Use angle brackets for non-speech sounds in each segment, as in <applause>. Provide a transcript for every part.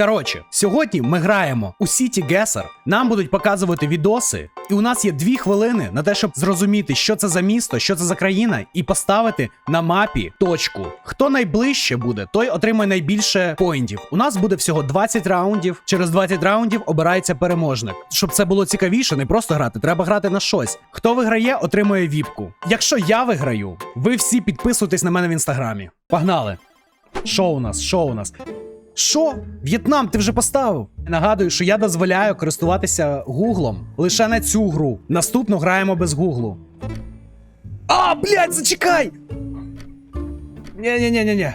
Коротше, сьогодні ми граємо у City Gesser. Нам будуть показувати відоси, і у нас є дві хвилини на те, щоб зрозуміти, що це за місто, що це за країна, і поставити на мапі точку. Хто найближче буде, той отримає найбільше поінтів. У нас буде всього 20 раундів. Через 20 раундів обирається переможник. Щоб це було цікавіше, не просто грати, треба грати на щось. Хто виграє, отримує віпку. Якщо я виграю, ви всі підписуйтесь на мене в інстаграмі. Погнали! Що у нас? Що у нас? Що? В'єтнам, ти вже поставив? Нагадую, що я дозволяю користуватися гуглом лише на цю гру. Наступну граємо без гуглу. А, блядь, зачекай! Ні-ні-ні-ні-ні.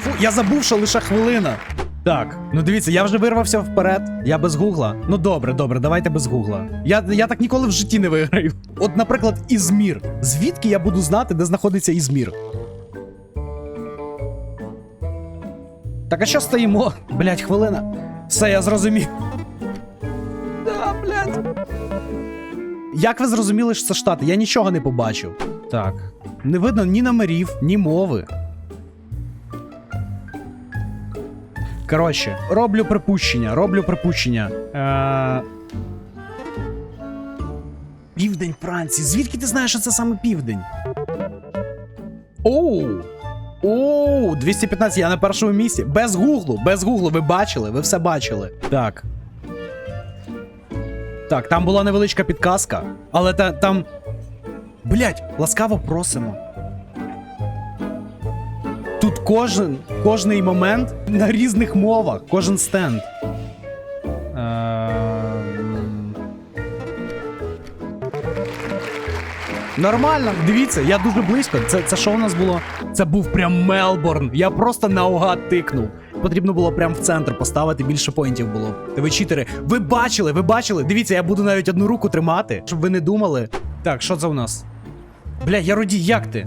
Фу, я забув, що лише хвилина. Так, ну дивіться, я вже вирвався вперед. Я без гугла. Ну добре, добре, давайте без гугла. Я, я так ніколи в житті не виграю. От, наприклад, Ізмір. Звідки я буду знати, де знаходиться Ізмір? Так а що стоїмо? Блять, хвилина. Все, я зрозумів. Да, блядь. Як ви зрозуміли, що це штати? Я нічого не побачив. Так. Не видно ні номерів, ні мови. Коротше, роблю припущення, роблю припущення. Е... Південь Франції. Звідки ти знаєш, що це саме південь? Оу! Оу, 215, я на першому місці. Без гуглу, без гуглу. Ви бачили, ви все бачили. Так. Так, там була невеличка підказка, але та, там. Блять, ласкаво просимо. Тут кожен, кожний момент на різних мовах, кожен стенд. Нормально, дивіться, я дуже близько. Це, це що у нас було? Це був прям Мелборн. Я просто наугад тикнув. Потрібно було прям в центр поставити, більше поінтів було. Ви читери, ви бачили, ви бачили? Дивіться, я буду навіть одну руку тримати, щоб ви не думали. Так, що це у нас? Бля, Яродій, як ти?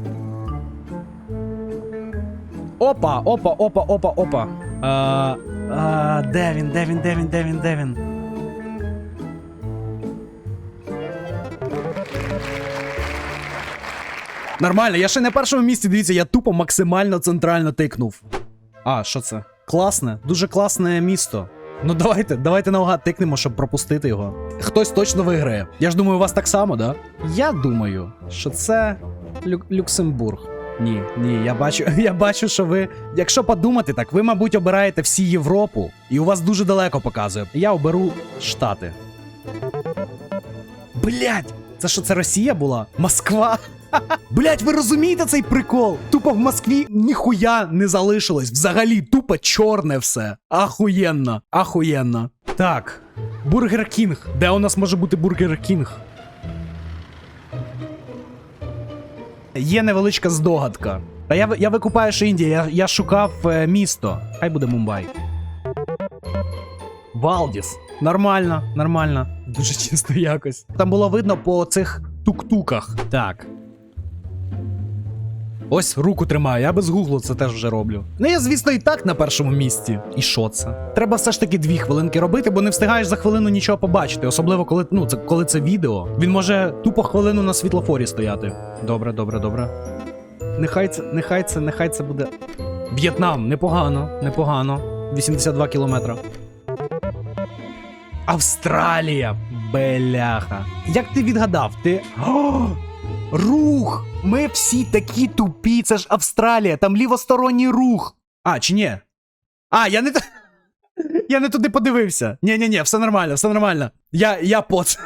Опа, опа, опа, опа, опа. А, а, де він, де він, де він, де він, де він? Нормально, я ще на першому місці, дивіться, я тупо максимально центрально тикнув. А, що це? Класне, дуже класне місто. Ну давайте, давайте наугад тикнемо, щоб пропустити його. Хтось точно виграє. Я ж думаю, у вас так само, да? Я думаю, що це Лю- Люксембург. Ні, ні, я бачу, <laughs> я бачу, що ви. Якщо подумати так, ви, мабуть, обираєте всі Європу, і у вас дуже далеко показує. Я оберу Штати. Блять! Це що, це Росія була? Москва? Блять, ви розумієте цей прикол? Тупо в Москві ніхуя не залишилось. Взагалі, тупо чорне все. Ахуєнно, ахуєнно. Так, Бургер Кінг. Де у нас може бути Бургер Кінг? Є невеличка здогадка. Та я, я викупаю, що Індія, я, я шукав е, місто. Хай буде Мумбай. Валдіс. Нормально, нормально. Дуже чисто якось. Там було видно по цих тук-туках. Так. Ось руку тримаю, я без гуглу це теж вже роблю. Ну я, звісно, і так на першому місці. І що це? Треба все ж таки дві хвилинки робити, бо не встигаєш за хвилину нічого побачити. Особливо, коли ну, це, коли це відео. Він може тупо хвилину на світлофорі стояти. Добре, добре, добре. Нехай це, нехай це, нехай це буде. В'єтнам, непогано, непогано. 82 кілометра. Австралія! Беляха. Як ти відгадав? Ти. О! <gasps> Рух! Ми всі такі тупі, це ж Австралія, там лівосторонній рух. А, чи ні? А, я не. Я не туди подивився. ні ні ні все нормально, все нормально. Я, я пот.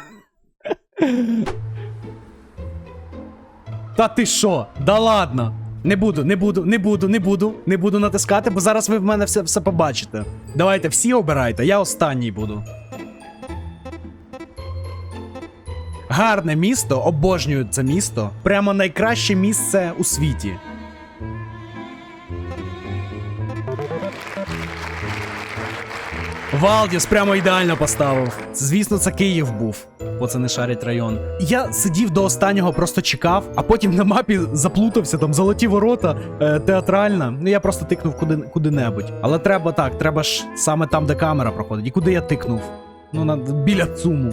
Та ти що? Да ладно. Не буду, не буду, не буду, не буду, не буду натискати, бо зараз ви в мене все, все побачите. Давайте всі обирайте, я останній буду. Гарне місто, обожнюю це місто. Прямо найкраще місце у світі. Валдіс прямо ідеально поставив. Звісно, це Київ був, бо це не шарить район. Я сидів до останнього, просто чекав, а потім на мапі заплутався, там золоті ворота, е, театральна. Ну я просто тикнув куди, куди-небудь. Але треба так, треба ж саме там, де камера проходить. І куди я тикнув? Ну, на, біля цуму.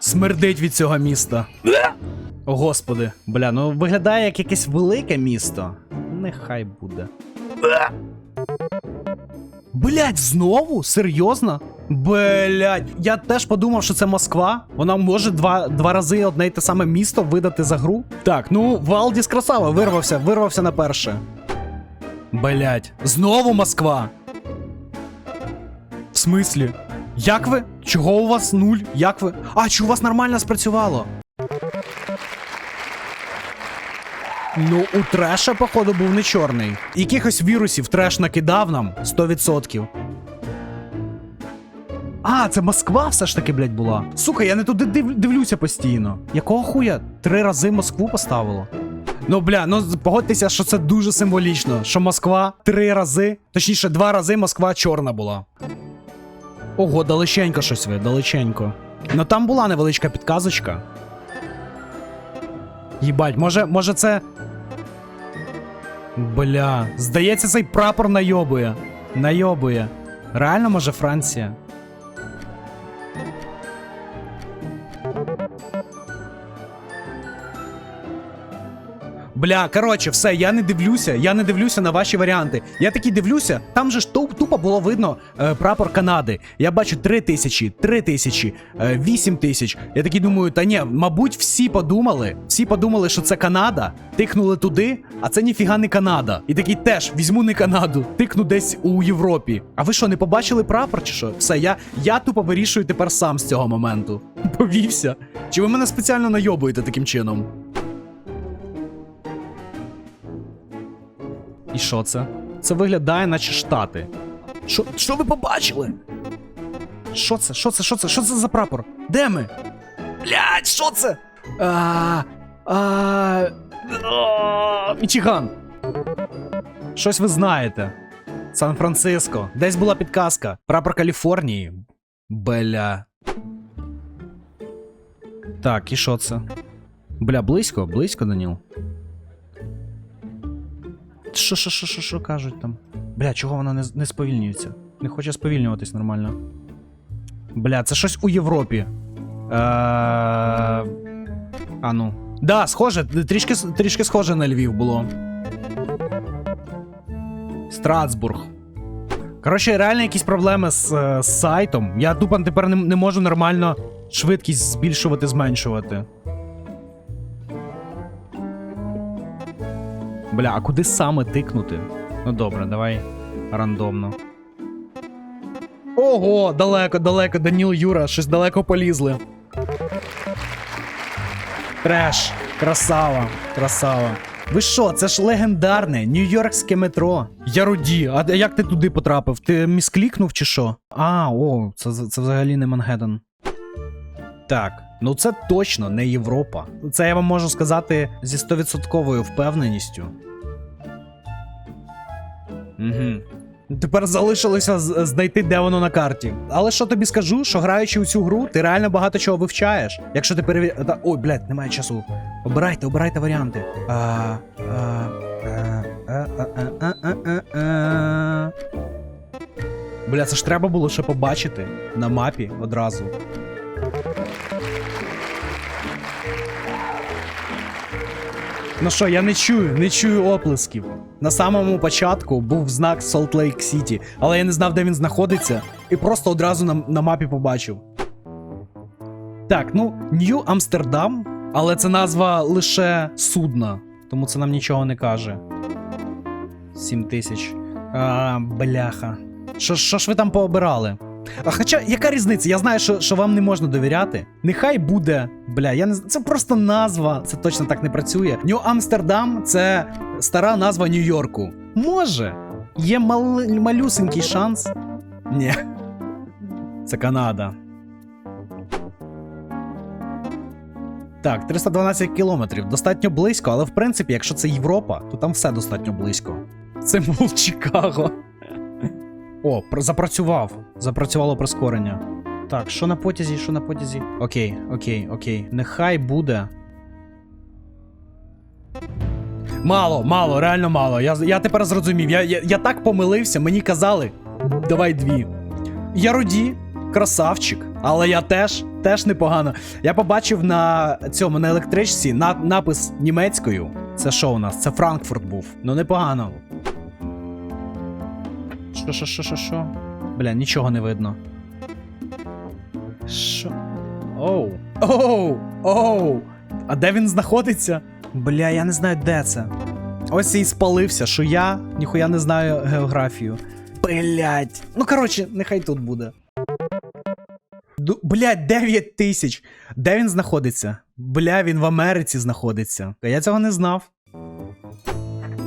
Смердить від цього міста. О, господи, бля, ну виглядає як якесь велике місто. Нехай буде. Блять, знову? Серйозно? Блять, я теж подумав, що це Москва. Вона може два, два рази одне й те саме місто видати за гру. Так, ну Валдіс красава, вирвався, вирвався на перше. Блять, знову Москва. В смислі? Як ви? Чого у вас нуль? Як ви? А, чи у вас нормально спрацювало? Ну, у треша, походу, був не чорний. Якихось вірусів треш накидав нам 100%. А, це Москва все ж таки, блядь, була. Сука, я не туди див- дивлюся постійно. Якого хуя три рази Москву поставило? Ну, бля, ну погодьтеся, що це дуже символічно, що Москва три рази, точніше, два рази Москва чорна була. Ого, далеченько щось ви, далеченько. Ну там була невеличка підказочка. Їбать, може, може це. Бля, здається, цей прапор найобує. Найобує. Реально, може, Франція? Бля, коротше, все, я не дивлюся, я не дивлюся на ваші варіанти. Я такий дивлюся, там же ж туп- тупо було видно е, прапор Канади. Я бачу 3 тисячі, 3 тисячі, е, 8 тисяч. Я такий думаю, та ні, мабуть, всі подумали, всі подумали, що це Канада, тикнули туди, а це ніфіга не Канада. І такий теж візьму не Канаду, тикну десь у Європі. А ви що, не побачили прапор чи що? Все, я, я тупо вирішую тепер сам з цього моменту. <laughs> Повівся. Чи ви мене спеціально найобуєте таким чином? І що це? Це виглядає, наче штати. Що, що ви побачили? Що це? Що це? Що це? Що це за прапор? Де ми? Блять, що це? А, а, Мічиган. Щось ви знаєте. Сан-Франциско. Десь була підказка. Прапор Каліфорнії. Бля. Так, і що це? Бля, близько, близько, Даніл. Що, що, що, що, що кажуть там? Бля, чого вона не, не сповільнюється? Не хоче сповільнюватись нормально. Бля, це щось у Європі. Е... А ну. Да, схоже, трішки, трішки схоже на Львів було. Страсбург. Коротше, реально якісь проблеми з, е, з сайтом. Я тупо тепер не, не можу нормально швидкість збільшувати, зменшувати. Бля, а куди саме тикнути? Ну добре, давай рандомно. Ого, далеко, далеко, Даніл Юра, щось далеко полізли. Треш, красава, красава. Ви що, це ж легендарне нью-йоркське метро. Яруді, а як ти туди потрапив? Ти місклікнув чи що? А, о, це, це взагалі не Мангеттен. Так, ну це точно не Європа. Це я вам можу сказати зі стовідсотковою впевненістю. Угу. Тепер залишилося знайти, де воно на карті. Але що тобі скажу, що граючи у цю гру, ти реально багато чого вивчаєш. Якщо ти перевір... Ой, блядь, немає часу. Обирайте, обирайте варіанти. Бля, це ж треба було ще побачити на мапі одразу. Ну що, я не чую, не чую оплесків. На самому початку був знак Salt Lake City, але я не знав, де він знаходиться, і просто одразу на, на мапі побачив. Так, ну, Нью Амстердам, але це назва лише судна, тому це нам нічого не каже. 7 тисяч. А, бляха. Що, що ж ви там пообирали? А хоча, яка різниця? Я знаю, що, що вам не можна довіряти. Нехай буде. Бля, я не Це просто назва. Це точно так не працює. Нью Амстердам це стара назва Нью-Йорку. Може. Є мал... малюсенький шанс. Ні. Це Канада. Так, 312 кілометрів. Достатньо близько, але в принципі, якщо це Європа, то там все достатньо близько. Це був Чикаго. О, пр- запрацював. Запрацювало прискорення. Так, що на потязі, що на потязі? Окей, окей, окей. Нехай буде. Мало, мало, реально мало. Я, я тепер зрозумів. Я, я, я так помилився, мені казали. Давай дві. Я Руді, красавчик, але я теж Теж непогано. Я побачив на цьому на електричці на, напис німецькою. Це що у нас? Це Франкфурт був. Ну непогано. Що, що, що, що, що? Бля, нічого не видно. Що? Оу. Оу! Оу! А де він знаходиться? Бля, я не знаю, де це. Ось і спалився, що я ніхуя не знаю географію. Блять. Ну коротше, нехай тут буде. Ду- Блядь, 9 тисяч. Де він знаходиться? Бля, він в Америці знаходиться. Я цього не знав.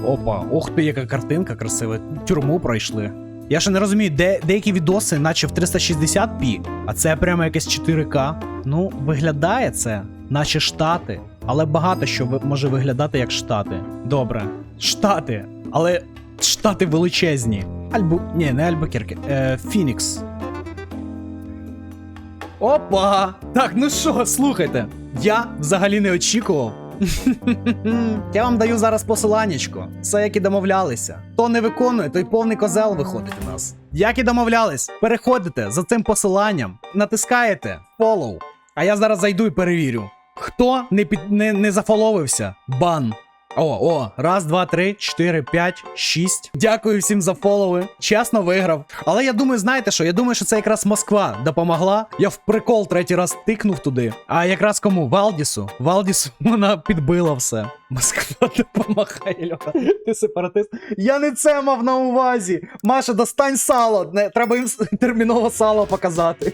Опа, ох ти, яка картинка красива. Тюрму пройшли. Я ще не розумію, де деякі відоси, наче в 360p, а це прямо якесь 4К. Ну, виглядає це, наче штати. Але багато що може виглядати як штати. Добре, штати. Але штати величезні. Альбу. Ні, не Альбукерки. Е, Фінікс. Опа! Так, ну що, слухайте. Я взагалі не очікував. <laughs> Я вам даю зараз посиланнячко. Все як і домовлялися. Хто не виконує, той повний козел виходить у нас. Як і домовлялись, переходите за цим посиланням, натискаєте follow. А я зараз зайду і перевірю. Хто не під не, не зафоловився? Бан. О, о, раз, два, три, чотири, п'ять, шість. Дякую всім за фолови. Чесно виграв. Але я думаю, знаєте що? Я думаю, що це якраз Москва допомогла. Я в прикол третій раз тикнув туди. А якраз кому? Валдісу. Валдісу <laughs> вона підбила все. Москва <laughs> допомагає, Льоха. Ти сепаратист. Я не це мав на увазі. Маша, достань сало. Не, треба їм <laughs> терміново сало показати.